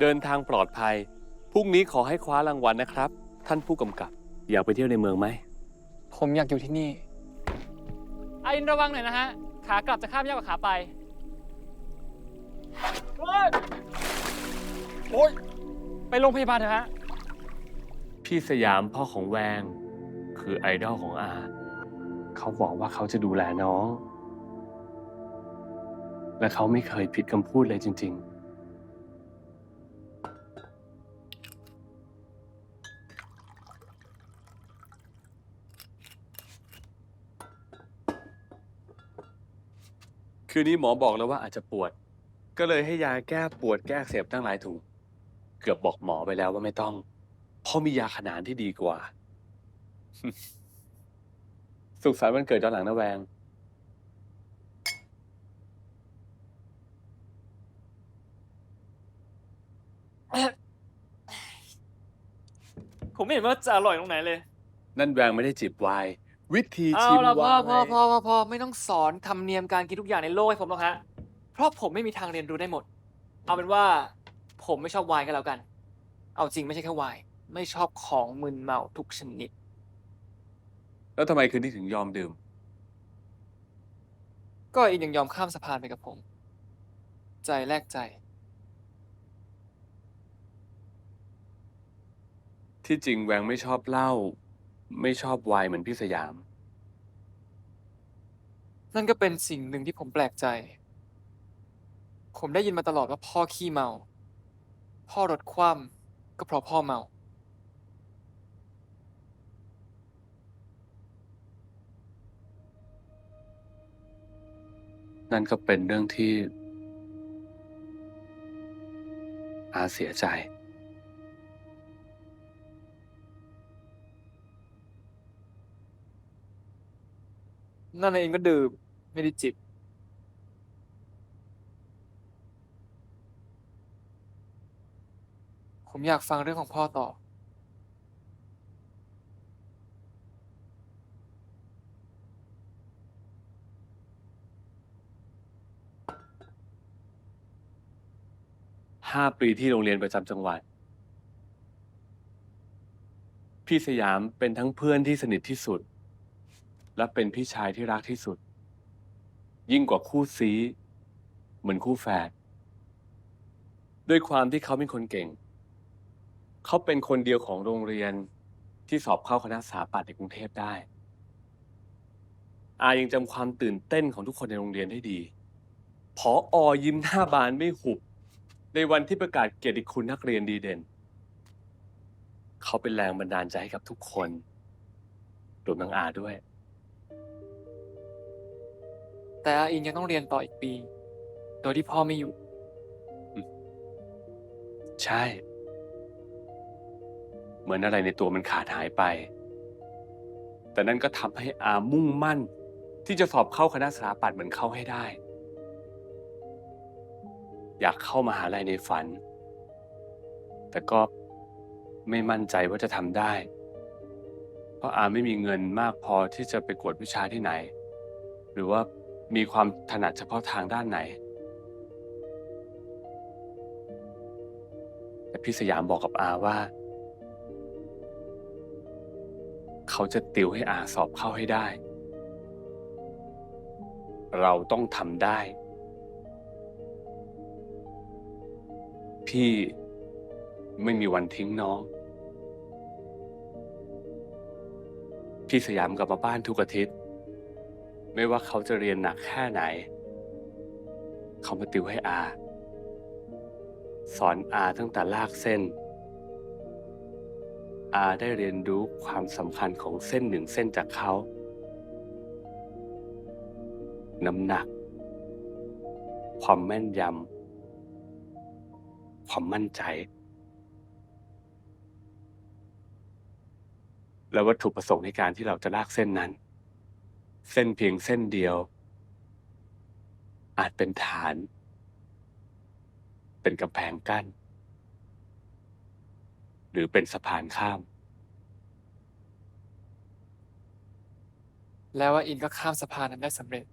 เดินทางปลอดภัย พรุ่งนี้ขอให้คว้ารางวัลนะครับ ท่านผู้กำกับ อยากไปเที่ยวในเมืองไหม ผมอยากอยู่ที่นี่ อาอินระวังหน่อยนะฮะ ขากลับจะข้ามยากกว่าขาไป โอ๊ย ไปโรงพยาบาลเถอะฮะ พี่สยามพ่อของแวง คือไอดอลของอา เขาบอกว่าเขาจะดูแลน้อง และเขาไม่เคยผิดคำพูดเลยจริง ๆ คืนนี้หมอบอกแล้วว่าอาจจะปวด ก็เลยให้ยาแก้ปวดแก้อักเสบตั้งหลายถุง เกือบบอกหมอไปแล้วว่าไม่ต้อง เพราะมียาขนานที่ดีกว่า สุขสันต์วันเกิดย้อนหลังนะแวง ผมไม่เห็นว่าจะอร่อยตรงไหนเลย นั่นแวงไม่ได้จิบไวน์ วิธีเอาชิมละไวพ่อน์พ่อพ่อพ่อพ่อไม่ต้องสอนธรรมเนียมการกินทุกอย่างในโลกให้ผมหรอกฮะ เพราะผมไม่มีทางเรียนรู้ได้หมด เอาเป็นว่า ผมไม่ชอบไวน์ก็แล้วกัน เอาจริงไม่ใช่แค่ไวน์ไม่ชอบของมึนเมาทุกชนิด แล้วทำไมคืนนี้ถึงยอมดื่ม ก็อินยังยอมข้ามสะพานไปกับผม ใจแลกใจ ที่จริงแวงไม่ชอบเหล้า ไม่ชอบไวน์เหมือนพี่สยาม นั่นก็เป็นสิ่งหนึ่งที่ผมแปลกใจ ผมได้ยินมาตลอดว่าพ่อขี้เมา พ่อรถคว่ำก็เพราะพ่อเมา นั่นก็เป็นเรื่องที่อาเสียใจ นั่นเองก็ดื่มไม่ได้จิบ ผมอยากฟังเรื่องของพ่อต่อ ห้าปีที่โรงเรียนประจำจังหวัด พี่สยามเป็นทั้งเพื่อนที่สนิทที่สุด และเป็นพี่ชายที่รักที่สุด ยิ่งกว่าคู่ซีเหมือนคู่แฝดด้วยความที่เขาเป็นคนเก่ง เขาเป็นคนเดียวของโรงเรียนที่สอบเข้าคณะสถาปัตย์ในกรุงเทพได้ อายังจำความตื่นเต้นของทุกคนในโรงเรียนได้ดีพออยิ้มหน้าบานไม่หุบ ในวันที่ประกาศเกียรติคุณนักเรียนดีเด่น เขาเป็นแรงบันดาลใจให้กับทุกคนรวมทั้งอาด้วย แต่อาอินยังต้องเรียนต่ออีกปี โดยที่พ่อไม่อยู่ ใช่ เหมือนอะไรในตัวมันขาดหายไป แต่นั่นก็ทำให้อามุ่งมั่น ที่จะสอบเข้าคณะสถาปัตย์เหมือนเขาให้ได้ อยากเข้ามาหาลัยในฝัน แต่ก็ไม่มั่นใจว่าจะทำได้ เพราะอาไม่มีเงินมากพอที่จะไปกวดวิชาที่ไหน หรือว่า มีความถนัดเฉพาะทางด้านไหน แต่พี่สยามบอกกับอาว่า เขาจะติวให้อาสอบเข้าให้ได้ เราต้องทำได้ พี่ไม่มีวันทิ้งน้อง พี่สยามกลับมาบ้านทุกอาทิตย์ ไม่ว่าเขาจะเรียนหนักแค่ไหน เขามาติวให้อา สอนอาตั้งแต่ลากเส้น อาได้เรียนรู้ความสำคัญของเส้นหนึ่งเส้นจากเขา น้ำหนัก ความแม่นยำ ความมั่นใจ และวัตถุประสงค์ในการที่เราจะลากเส้นนั้น เส้นเพียงเส้นเดียว อาจเป็นฐาน เป็นกำแพงกั้น หรือเป็นสะพานข้าม แล้วว่าอินก็ข้ามสะพานนั้นได้สำเร็จ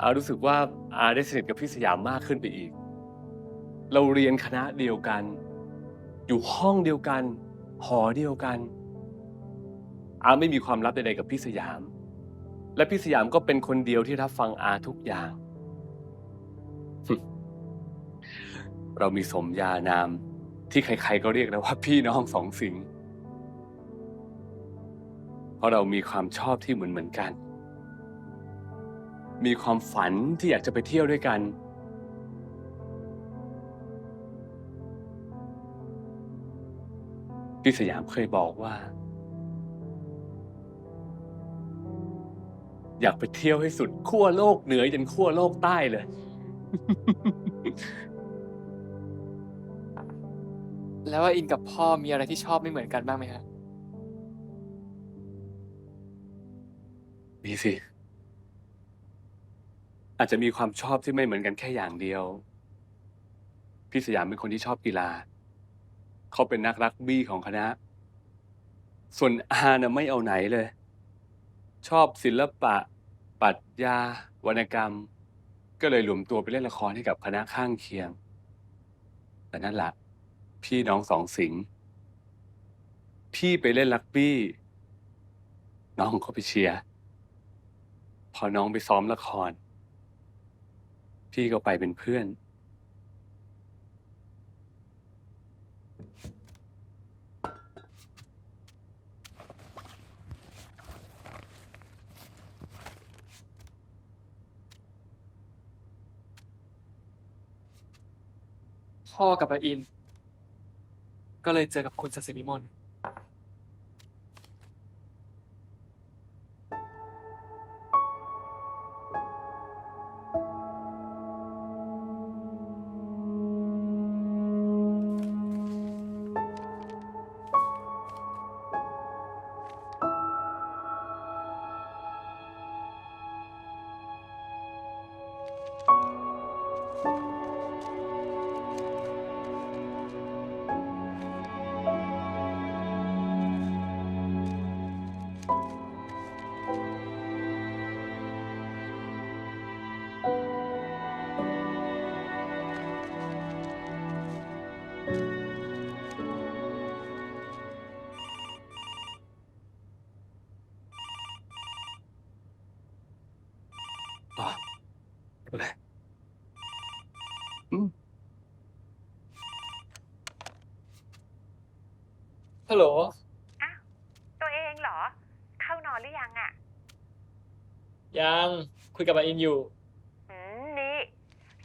อารู้สึกว่าอาได้สนิทกับพี่สยามมากขึ้นไปอีก เราเรียนคณะเดียวกัน อยู่ห้องเดียวกัน หอเดียวกัน อาไม่มีความลับใดๆกับพี่สยาม และพี่สยามก็เป็นคนเดียวที่รับฟังอาทุกอย่าง เรามีสมญานาม ที่ใครๆก็เรียกเราว่าพี่น้องสองสิงเพราะเรามีความชอบที่เหมือนเหมือนกัน มีความฝันที่อยากจะไปเที่ยวด้วยกัน พี่สยามเคยบอกว่า อยากไปเที่ยวให้สุดขั้วโลกเหนือยันขั้วโลกใต้เลย แล้วว่าอินกับพ่อมีอะไรที่ชอบไม่เหมือนกันบ้างไหมฮะมีสิ อาจจะมีความชอบที่ไม่เหมือนกันแค่อย่างเดียว พี่สยามเป็นคนที่ชอบกีฬา เขาเป็นนักรักบี้ของคณะ ส่วนอาน่ะไม่เอาไหนเลย ชอบศิลปะ ปรัชญาวรรณกรรม ก็เลยรวมตัวไปเล่นละครให้กับคณะข้างเคียง แต่นั่นแหละพี่น้องสองสิงพี่ไปเล่นรักบี้ น้องเขาไปเชียร์พอน้องไปซ้อมละคร พี่ก็ไปเป็นเพื่อน พ่อกับอาอิน ก็เลยเจอกับคุณสศิวิมล ฮัลโหลตัวเองเหรอ เข้านอนหรือยังอะ่ะ ยังคุยกับอาอินอยู่ อืมนี่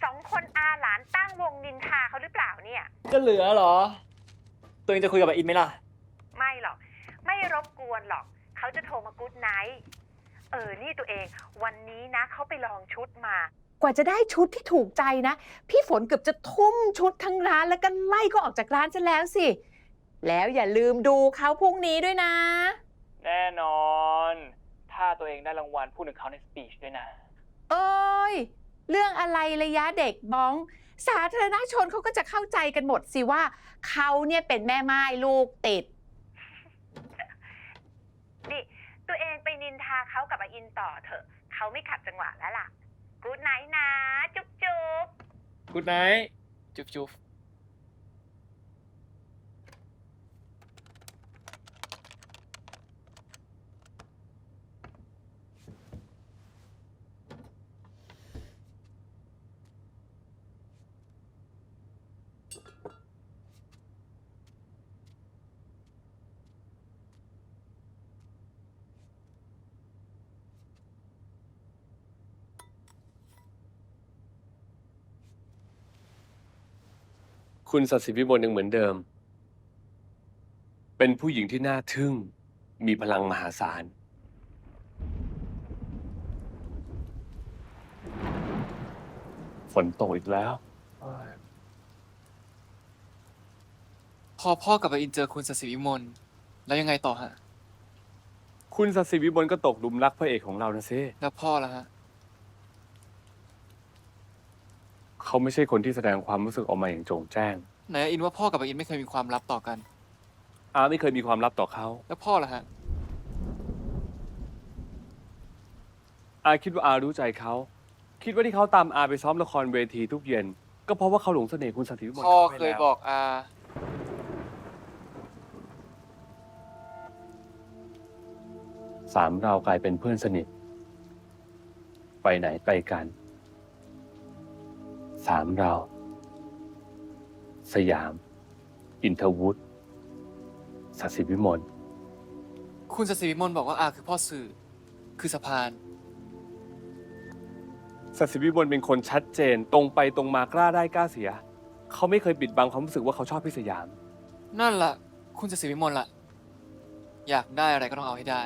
สองคนอาหลานตั้งวงนินทาเขาหรือเปล่าเนี่ย จะเหลือเหรอ ตัวเองจะคุยกับอาอินไหมล่ะ ไม่หรอก ไม่รบกวนหรอก เขาจะโทรมากู๊ดไนท์เออ นี่ตัวเอง วันนี้นะเขาไปลองชุดมา กว่าจะได้ชุดที่ถูกใจนะ พี่ฝนเกือบจะทุ่มชุดทั้งร้านแล้วก็ไล่ก็ออกจากร้านซะแล้วสิ แล้วอย่าลืมดูเขาพรุ่งนี้ด้วยนะ แน่นอน ถ้าตัวเองได้รางวัลพูดถึงเขาในสปีชด้วยนะ เอ้ย เรื่องอะไรระยะเด็กบ้อง สาธารณชนเขาก็จะเข้าใจกันหมดสิว่า เขาเนี่ยเป็นแม่ไม้ลูกติด นี่ ตัวเองไปนินทาเขากับอาอินต่อเถอะ เขาไม่ขัดจังหวะแล้วล่ะ กูดไนท์นะ จุ๊บจุ๊บกูดไนท์จุ๊บจุ๊บ คุณสัตย์สิทธิวิมลยังเหมือนเดิม เป็นผู้หญิงที่น่าทึ่ง มีพลังมหาศาล ฝนตกอีกแล้ว พอพ่อกับอาอินเจอคุณสศิวิมลแล้วยังไงต่อฮะ คุณสัตย์สิทธิวิมลก็ตกหลุมรักพระเอกของเรานะซิแล้วพ่อล่ะฮะ เขาไม่ใช่คนที่แสดงความรู้สึกออกมาอย่างโจ่งแจ้ง ไหนอาอินว่าพ่อกับอาอินไม่เคยมีความลับต่อกัน อาไม่เคยมีความลับต่อเขาแล้วพ่อล่ะฮะ อาคิดว่าอารู้ใจเขา คิดว่าที่เขาตามอาไปซ้อมละครเวทีทุกเย็น ก็เพราะว่าเขาหลงเสน่ห์คุณสัตย์สิทธิวิมลพ่อข้าไปเคยแล้วบอกอา สามเรากลายเป็นเพื่อนสนิท ไปไหนไปกัน สามเรา สยาม อินทวุฒิสัตย์สิทธิวิมลคุณสศิวิมลบอกว่าอาคือพ่อสื่อ คือสะพาน สัตย์สิทธิวิมลเป็นคนชัดเจนตรงไปตรงมากล้าได้กล้าเสีย เขาไม่เคยปิดบังความรู้สึกว่าเขาชอบพี่สยาม นั่นล่ะ คุณสศิวิมลล่ะ อยากได้อะไรก็ต้องเอาให้ได้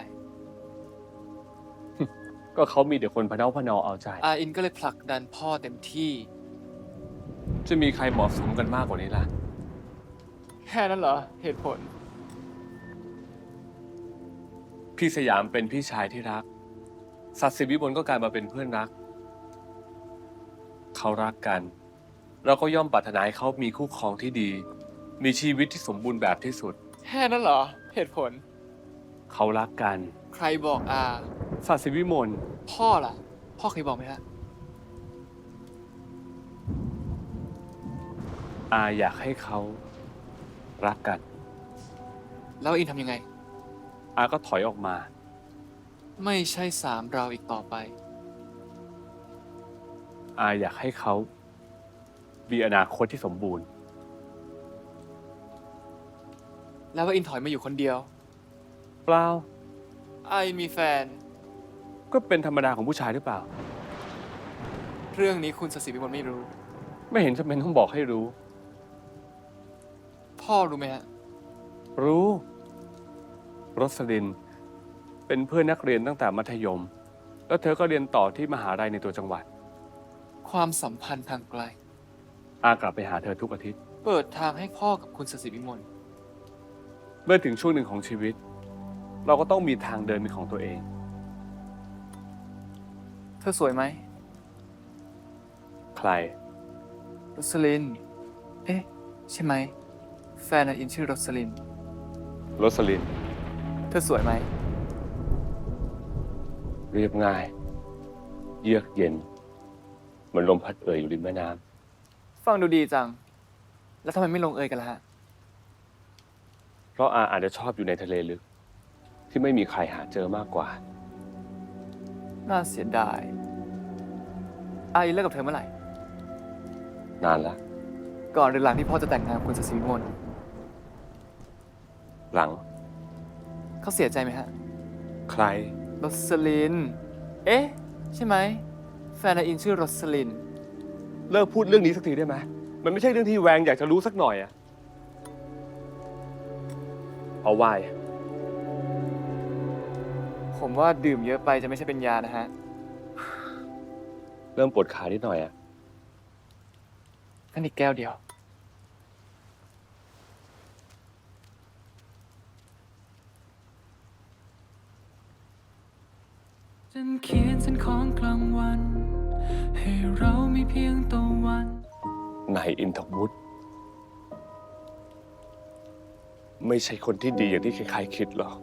ก็เขามีเดี๋ยวคนพะเนาพะนอเอาใจ อาอินก็เลยผลักดันพ่อเต็มที่ จะมีใครเหมาะสมกันมากกว่านี้ล่ะ แค่นั้นเหรอ เหตุผล พี่สยามเป็นพี่ชายที่รัก สัตย์สิทธิวิมลก็กลายมาเป็นเพื่อนรัก เขารักกัน เราก็ย่อมปรารถนาให้เขามีคู่ครองที่ดี มีชีวิตที่สมบูรณ์แบบที่สุด แค่นั้นเหรอ เหตุผล เขารักกัน ใครบอกอาสัตย์สิทธิวิมลพ่อล่ะ พ่อเคยบอกไหมฮะ อาอยากให้เขารักกัน แล้วอินทำยังไง อาก็ถอยออกมา ไม่ใช่สามเราอีกต่อไป อาอยากให้เขามีอนาคตที่สมบูรณ์ แล้วว่าอินถอยมาอยู่คนเดียวเปล่าอาอินมีแฟน ก็เป็นธรรมดาของผู้ชายหรือเปล่า เรื่องนี้คุณสศิวิมลไม่รู้ ไม่เห็นจำเป็นต้องบอกให้รู้ พ่อรู้ไหมฮะ รู้ รสลิน เป็นเพื่อนนักเรียนตั้งแต่มัธยม แล้วเธอก็เรียนต่อที่มหาลัยในตัวจังหวัด ความสัมพันธ์ทางไกล อากลับไปหาเธอทุกอาทิตย์ เปิดทางให้พ่อกับคุณสศิวิมลเมื่อถึงช่วงหนึ่งของชีวิต เราก็ต้องมีทางเดินเป็นของตัวเอง เธอสวยไหมใคร รสลิน เอ๊ะ ใช่ไหม แฟนอาอินชื่อรสลินรสลิน เธอสวยไหม เรียบง่าย เยือกเย็น เหมือนลมพัดเอ่ยอยู่ริมแม่น้ฟังดูดีจัง แล้วทำไมไม่ลงเอยกันล่ะฮะำเพราะอาอาจจะชอบอยู่ในทะเลลึก ที่ไม่มีใครหาเจอมากกว่า น่าเสียดายอาอินเลิกกับเธอเมื่อไหร่ นานละ ก่อนหรือหลังที่พ่อจะแต่งงานกับคุณสศิวิมล หลัง เขาเสียใจไหมฮะใครรสลิน เอ๊ะ ใช่ไหม แฟนอาอินชื่อรสลิน เลิกพูดเรื่องนี้สักทีได้ไหมมันไม่ใช่เรื่องที่แวงอยากจะรู้สักหน่อยอะเอาไหวผมว่าดื่มเยอะไปจะไม่ใช่เป็นยานะฮะ เริ่มปวดขานิดหน่อยอะนั่นอีกแก้วเดียว เขียนเส้นของกลางวัน ให้เรามีเพียงตะวันนายอินทวุฒิไม่ใช่คนที่ดีอย่างที่ใครๆคิดหรอก